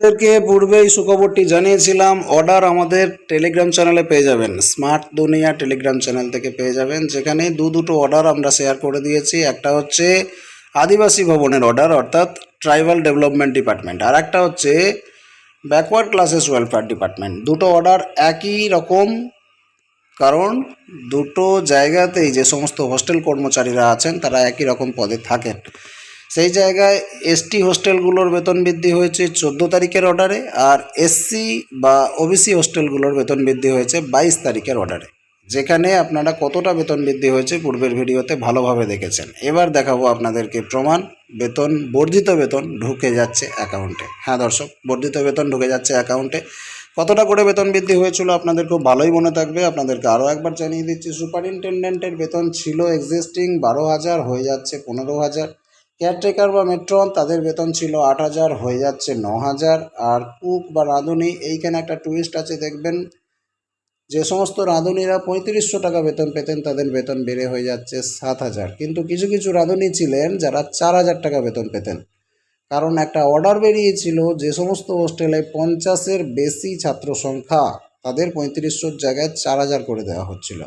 আপনাদেরকে পূর্বেই সুখবরটি জানিয়েছিলাম অর্ডার আমাদের টেলিগ্রাম চ্যানেলে পেয়ে যাবেন। স্মার্ট দুনিয়া টেলিগ্রাম চ্যানেল থেকে পেয়ে যাবেন। যেখানে দু দুটো অর্ডার আমরা শেয়ার করে দিয়েছি। একটা হচ্ছে আদিবাসী ভবনের অর্ডার অর্থাৎ ট্রাইবাল ডেভেলপমেন্ট ডিপার্টমেন্ট আর একটা হচ্ছে ব্যাকওয়ার্ড ক্লাসেস ওয়েলফেয়ার ডিপার্টমেন্ট দুটো অর্ডার একই রকম, কারণ দুটো জায়গাতেই যে সমস্ত হোস্টেল কর্মচারীরা আছেন, তারা একই রকম পদে থাকেন। সেই জায়গায় এসটি হোস্টেলগুলোর বেতন বৃদ্ধি হয়েছে চোদ্দ তারিখের অর্ডারে আর এসসি বা ওবিসি হোস্টেলগুলোর বেতন বৃদ্ধি হয়েছে বাইশ তারিখের অর্ডারে যেখানে আপনারা কতটা বেতন বৃদ্ধি হয়েছে পূর্বের ভিডিওতে ভালোভাবে দেখেছেন। এবার দেখাবো আপনাদেরকে প্রমাণ। বেতন, বর্ধিত বেতন ঢুকে যাচ্ছে অ্যাকাউন্টে হ্যাঁ দর্শক, বর্ধিত বেতন ঢুকে যাচ্ছে অ্যাকাউন্টে কতটা করে বেতন বৃদ্ধি হয়েছিল আপনাদের খুব ভালোই মনে থাকবে। আপনাদেরকে আরও একবার জানিয়ে দিচ্ছি সুপারিনটেন্ডেন্টের বেতন ছিল এক্সিস্টিং বারো হাজার, হয়ে যাচ্ছে পনেরো হাজার। কেয়ারটেকার বা মেট্রন তাদের বেতন ছিল আট হাজার, হয়ে যাচ্ছে ন হাজার। আর কুক বা রাঁধুনি, এইখানে একটা টুইস্ট আছে, দেখবেন যে সমস্ত রাঁধুনিরা পঁয়ত্রিশশো টাকা বেতন পেতেন, তাদের বেতন বেড়ে হয়ে যাচ্ছে সাত হাজার। কিন্তু কিছু কিছু রাঁধুনি ছিলেন যারা চার হাজার টাকা বেতন পেতেন। কারণ একটা অর্ডার বেরিয়েছিল যে সমস্ত হোস্টেলে পঞ্চাশের বেশি ছাত্র সংখ্যা, তাদের পঁয়ত্রিশশোর জায়গায় চার হাজার করে দেওয়া হচ্ছিল।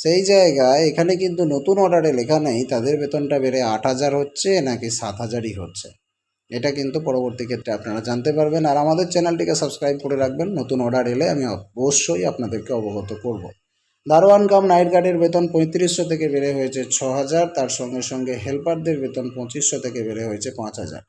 সেই জায়গায় এখানে কিন্তু নতুন অর্ডারে লেখা নেই, তাদের বেতনটা বেড়ে আট হাজার হচ্ছে নাকি সাত হাজারই হচ্ছে। এটা কিন্তু পরবর্তী ক্ষেত্রে আপনারা জানতে পারবেন। আর আমাদের চ্যানেলটিকে সাবস্ক্রাইব করে রাখবেন। নতুন অর্ডার এলে আমি অবশ্যই আপনাদেরকে অবগত করব। দারোয়ান কাম নাইট গার্ডের বেতন পঁয়ত্রিশশো থেকে বেড়ে হয়েছে ছ হাজার। তার সঙ্গে সঙ্গে হেল্পারদের বেতন পঁচিশশো থেকে বেড়ে হয়েছে পাঁচ হাজার।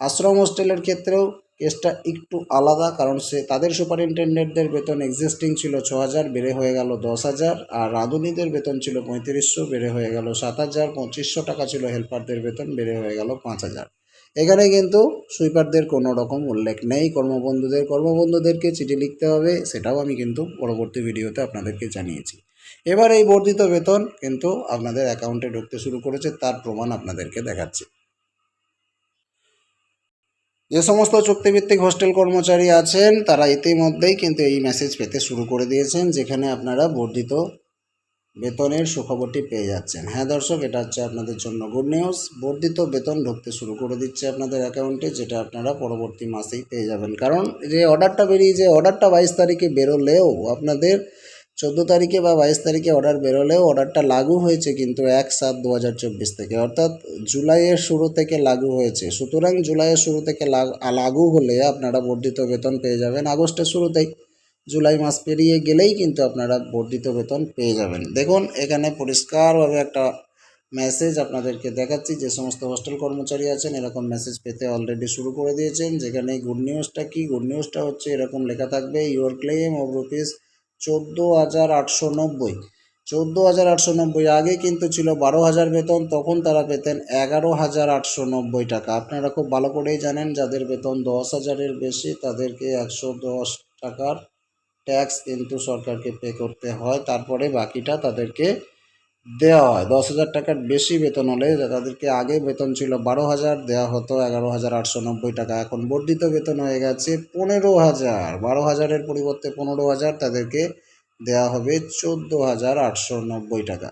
আশ্রম হোস্টেলের ক্ষেত্রেও কেসটা একটু আলাদা, কারণ সে তাদের সুপারিনটেন্ডেন্টদের বেতন এক্সিস্টিং ছিল ছ হাজার বেড়ে হয়ে গেল দশ হাজার আর রাঁধুনিদের বেতন ছিল পঁয়ত্রিশশো, বেড়ে হয়ে গেল সাত হাজার পঁচিশশো টাকা ছিল হেল্পারদের বেতন, বেড়ে হয়ে গেল পাঁচ হাজার এখানে কিন্তু সুইপারদের কোনো রকম উল্লেখ নেই, কর্মবন্ধুদের, কর্মবন্ধুদেরকে চিঠি লিখতে হবে, সেটাও আমি কিন্তু পরবর্তী ভিডিওতে আপনাদেরকে জানিয়েছি। এবার এই বর্ধিত বেতন কিন্তু আপনাদের অ্যাকাউন্টে ঢুকতে শুরু করেছে, তার প্রমাণ আপনাদেরকে দেখাচ্ছি। যে সমস্ত চুক্তিভিত্তিক হোস্টেল কর্মচারী আছেন, তারা ইতিমধ্যেই কিন্তু এই মেসেজ পেতে শুরু করে দিয়েছেন, যেখানে আপনারা বর্ধিত বেতনের সুখবরটি পেয়ে যাচ্ছেন। হ্যাঁ দর্শক, এটা হচ্ছে আপনাদের জন্য গুড নিউজ বর্ধিত বেতন ঢুকতে শুরু করে দিচ্ছে আপনাদের অ্যাকাউন্টে যেটা আপনারা পরবর্তী মাসেই পেয়ে যাবেন। কারণ যে অর্ডারটা বেরিয়ে যে অর্ডারটা বাইশ তারিখে বেরোলেও আপনাদের চোদ্দ তারিখে বা বাইশ তারিখে অর্ডার বেরোলেও অর্ডারটা লাগু হয়েছে কিন্তু এক সাত দু হাজার চব্বিশ থেকে। অর্থাৎ জুলাইয়ের শুরু থেকে লাগু হয়েছে। সুতরাং জুলাইয়ের শুরু থেকে লাগু হলে আপনারা বর্ধিত বেতন পেয়ে যাবেন। আগস্টের শুরুতেই জুলাই মাস পেরিয়ে গেলেই কিন্তু আপনারা বর্ধিত বেতন পেয়ে যাবেন। দেখুন, এখানে পরিষ্কারভাবে একটা মেসেজ আপনাদেরকে দেখাচ্ছি। যে সমস্ত হোস্টেল কর্মচারী আছেন, এরকম মেসেজ পেতে অলরেডি শুরু করে দিয়েছেন। যেখানে গুড নিউজটা কি? গুড নিউজটা হচ্ছে এরকম লেখা থাকবে ইউর ক্লেম অফ রুপিস চোদ্দ হাজার আটশো নব্বই। চোদ্দ হাজার আটশো নব্বই আগে কিন্তু ছিল বারো হাজার বেতন, তখন তারা পেতেন এগারো হাজার আটশো নব্বই টাকা। আপনারা খুব ভালো করেই জানেন, যাদের বেতন দশ হাজারের বেশি, তাদেরকে একশো দশ টাকার ট্যাক্স কিন্তু সরকারকে পে করতে হয়। তারপরে বাকিটা তাদেরকে দেওয়া হয়। দশ হাজার টাকার বেশি বেতন হলে তাদেরকে আগে বেতন ছিল বারো হাজার দেওয়া হতো এগারো হাজার আটশো নব্বই টাকা। এখন বর্ধিত বেতন হয়ে গেছে পনেরো হাজার। বারো হাজারের পরিবর্তে পনেরো হাজার তাদেরকে দেওয়া হবে চোদ্দ হাজার আটশো নব্বই টাকা।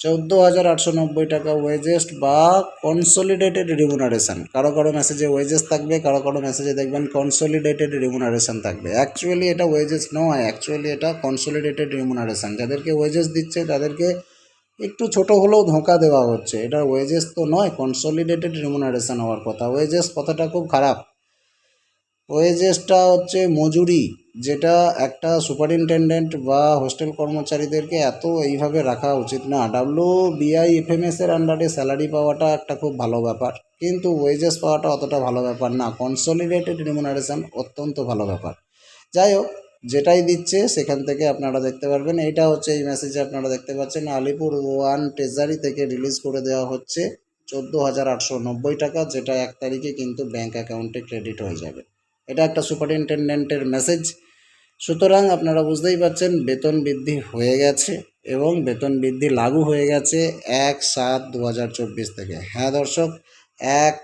চোদ্দ হাজার আটশো নব্বই টাকা ওয়েজেস বা কনসলিডেটেড রিমুনারেশন কারও কারও মেসেজে ওয়েজেস থাকবে, কারও কারও মেসেজে দেখবেন কনসলিডেটেড রিমুনারেশন থাকবে। অ্যাকচুয়ালি এটা ওয়েজেস নয় অ্যাকচুয়ালি এটা কনসলিডেটেড রিমুনারেশন যাদেরকে ওয়েজেস দিচ্ছে তাদেরকে একটু ছোট হলেও ধোঁকা দেওয়া হচ্ছে। এটা ওয়েজেস তো নয় কনসলিডেটেড রিমুনারেশন হওয়ার কথা। ওয়েজেস কথাটা খুব খারাপ। ওয়েজেসটা হচ্ছে মজুরি, যেটা একটা সুপারিনটেন্ডেন্ট বা হোস্টেল কর্মচারীদেরকে এত এইভাবে রাখা উচিত না। ডাব্লু বিআই এফএমএসের আন্ডারে স্যালারি পাওয়াটা একটা খুব ভালো ব্যাপার। কিন্তু ওয়েজেস পাওয়াটা অতটা ভালো ব্যাপার না। কনসলিডেটেড রিমুনারেশন অত্যন্ত ভালো ব্যাপার। যাই হোক যেটাই দিচ্ছে সেখান থেকে আপনারা দেখতে পারবেন। এইটা হচ্ছে এই মেসেজে আপনারা দেখতে পাচ্ছেন। আলিপুর ওয়ান ট্রেজারি থেকে রিলিজ করে দেওয়া হচ্ছে চোদ্দ হাজার আটশো নব্বই টাকা, যেটা এক তারিখে কিন্তু ব্যাঙ্ক অ্যাকাউন্টে ক্রেডিট হয়ে যাবে। এটা একটা সুপারিনটেন্ডেন্টের মেসেজ সুতরাং আপনারা বুঝতেই পারছেন, বেতন বৃদ্ধি হয়ে গেছে এবং বেতন বৃদ্ধি লাগু হয়ে গেছে এক সাত দু থেকে। হ্যাঁ দর্শক, এক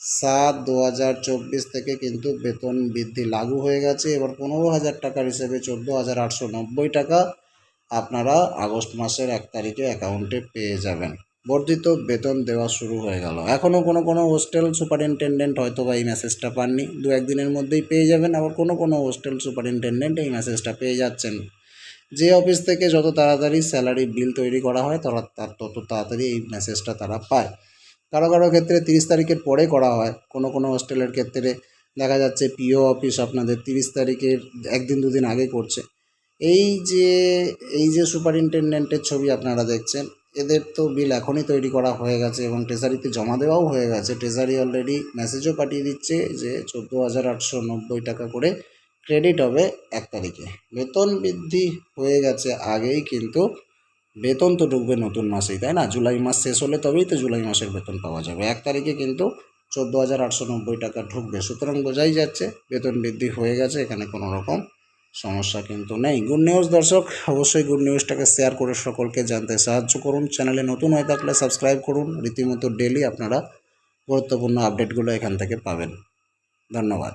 সাত দু হাজার চব্বিশ থেকে কিন্তু বেতন বৃদ্ধি লাগু হয়ে গেছে। এবার পনেরো হাজার টাকার হিসেবে চোদ্দ হাজার আটশো নব্বই টাকা আপনারা আগস্ট মাসের এক তারিখে অ্যাকাউন্টে পেয়ে যাবেন। বর্ধিত বেতন দেওয়া শুরু হয়ে গেল। এখনও কোনো কোনো হোস্টেল সুপারিনটেন্ডেন্ট হয়তো বা এই মেসেজটা পাননি। দু একদিনের মধ্যেই পেয়ে যাবেন, আবার কোনো কোনো হোস্টেল সুপারিনটেন্ডেন্ট এই মেসেজটা পেয়ে যাচ্ছেন। যে অফিস থেকে যত তাড়াতাড়ি স্যালারি বিল তৈরি করা হয়, তারা তার তত তাড়াতাড়ি এই মেসেজটা তারা পায়। কারও কারও ক্ষেত্রে তিরিশ তারিখের পরে করা হয়। কোনো কোনো হোস্টেলের ক্ষেত্রে দেখা যাচ্ছে পিও অফিস আপনাদের তিরিশ তারিখের একদিন দুদিন আগে করছে। এই যে এই যে সুপারিনটেন্ডেন্টের ছবি আপনারা দেখছেন, এদের তো বিল এখনই তৈরি করা হয়ে গেছে এবং ট্রেজারিতে জমা দেওয়াও হয়ে গেছে। ট্রেজারি অলরেডি মেসেজও পাঠিয়ে দিচ্ছে যে, চোদ্দ হাজার আটশো নব্বই টাকা করে ক্রেডিট হবে এক তারিখে। বেতন বৃদ্ধি হয়ে গেছে আগেই কিন্তু বেতন তো ঢুকবে নতুন মাসেই, তাই না? জুলাই মাস শেষ হলে তবেই তো জুলাই মাসের বেতন পাওয়া যাবে। এক তারিখে কিন্তু চোদ্দ হাজার আটশো নব্বই টাকা ঢুকবে। সুতরাং বোঝাই যাচ্ছে, বেতন বৃদ্ধি হয়ে গেছে, এখানে কোনো রকম সমস্যা কিন্তু নেই। গুড নিউজ দর্শক, অবশ্যই গুড নিউজটাকে শেয়ার করে সকলকে জানতে সাহায্য করুন। চ্যানেলে নতুন হয়ে থাকলে সাবস্ক্রাইব করুন। রীতিমতো ডেলি আপনারা গুরুত্বপূর্ণ আপডেটগুলো এখান থেকে পাবেন। ধন্যবাদ।